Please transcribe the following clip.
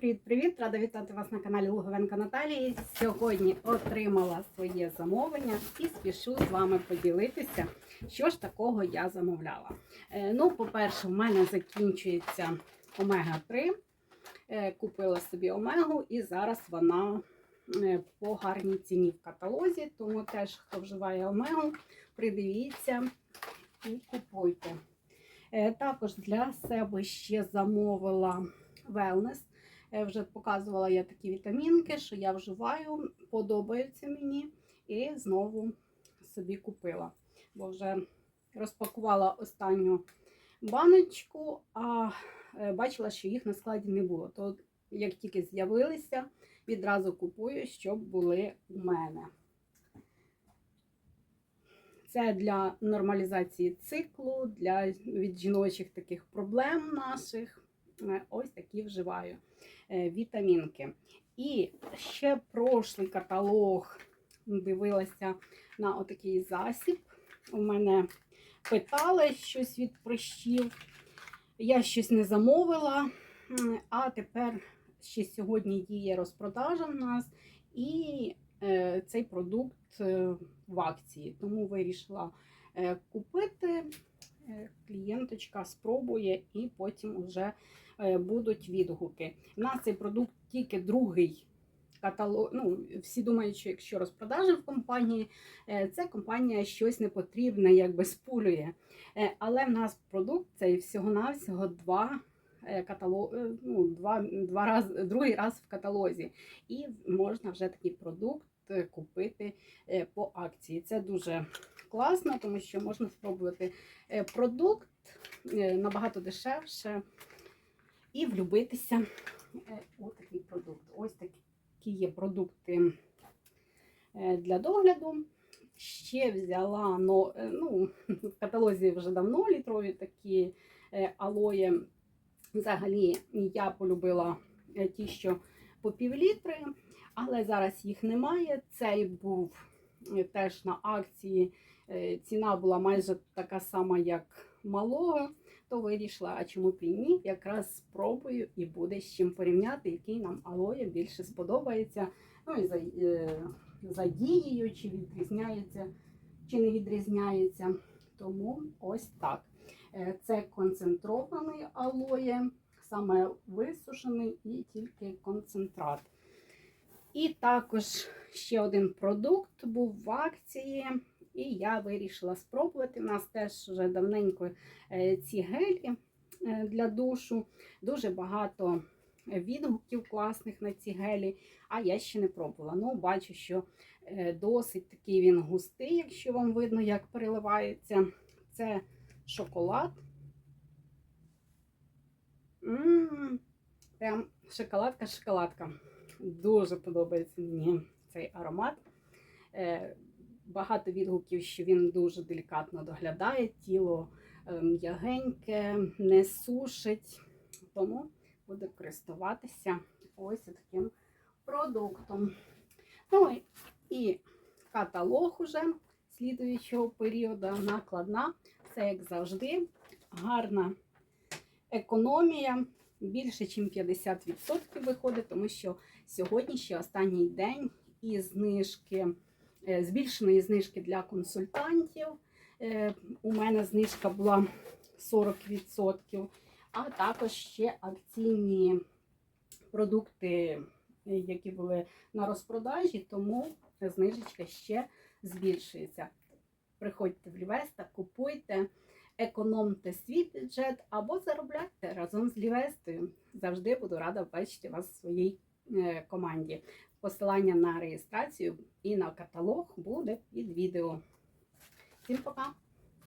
привіт-привіт! Рада вітати вас на каналі Луговенка Наталії. Сьогодні отримала своє замовлення і спішу з вами поділитися, що ж такого я замовляла. Е, Ну, по-перше, в мене закінчується омега-3. Е, Купила собі омегу, і зараз вона е, по гарній ціні в каталозі. Тому теж, хто вживає омегу, придивіться і купуйте. Також для себе ще замовила Wellness. Е, Вже показувала я такі вітамінки, що я вживаю, подобаються мені. І знову собі купила. Бо вже розпакувала останню баночку, а е, бачила, що їх на складі не було. То як тільки з'явилися, відразу купую, щоб були у мене. Це для нормалізації циклу, для від жіночих таких проблем наших. Е, Ось такі вживаю е, вітамінки. І ще прошлий каталог дивилася на отакий засіб. У мене питали щось від прищів. Я щось не замовила, а тепер ще сьогодні діє розпродажа в нас, і е, цей продукт в акції. Тому вирішила купити. Е, Клієнточка спробує і потім вже е, будуть відгуки. У нас цей продукт тільки другий каталог. Ну, всі думають, що якщо розпродажа в компанії, е, це компанія щось непотрібне, якби спулює. Але в нас продукт цей всього-навсього два. Каталог, ну, два, два раз, другий раз в каталозі, і можна вже такий продукт купити по акції. Це дуже класно, тому що можна спробувати е, продукт е, набагато дешевше і влюбитися е, у такий продукт. Ось такі є продукти для догляду. Ще взяла ну, в каталозі вже давно літрові такі алої. Взагалі я полюбила ті, що по півлітри, але зараз їх немає. Цей був теж на акції. Е, Ціна була майже така сама, як малого, то вирішила, а чому б і ні, якраз спробую і буде з чим порівняти, який нам алоє більше сподобається. Ну і за, е, за дією, чи відрізняється, чи не відрізняється. Тому ось так. Е, Це концентрований алоє, саме висушений і тільки концентрат. І також ще один продукт був в акції, і я вирішила спробувати. У нас теж вже давненько е, ці гелі е, для душу. Дуже багато відгуків класних на ці гелі, а я ще не пробувала. Ну, бачу, що е, досить такий він густий, якщо вам видно, як переливається. Це шоколад. Прям шоколадка-шоколадка. Дуже подобається мені цей аромат. Багато відгуків, що він дуже делікатно доглядає, тіло е, м'ягеньке, не сушить. Тому буду користуватися ось таким продуктом. Ну і каталог уже слідуючого періоду накладна. Це, як завжди, гарна економія. Більше, ніж 50% виходить, тому що сьогодні ще останній день і знижки, збільшеної знижки для консультантів. Е, У мене знижка була 40%, а також ще акційні продукти, е, які були на розпродажі, тому знижечка ще збільшується. Приходьте в Лівеста, купуйте, економте свій бюджет або заробляйте разом з Лівестою. Завжди буду рада бачити вас в своїй е, команді. Посилання на реєстрацію і на каталог буде під відео. Всім пока!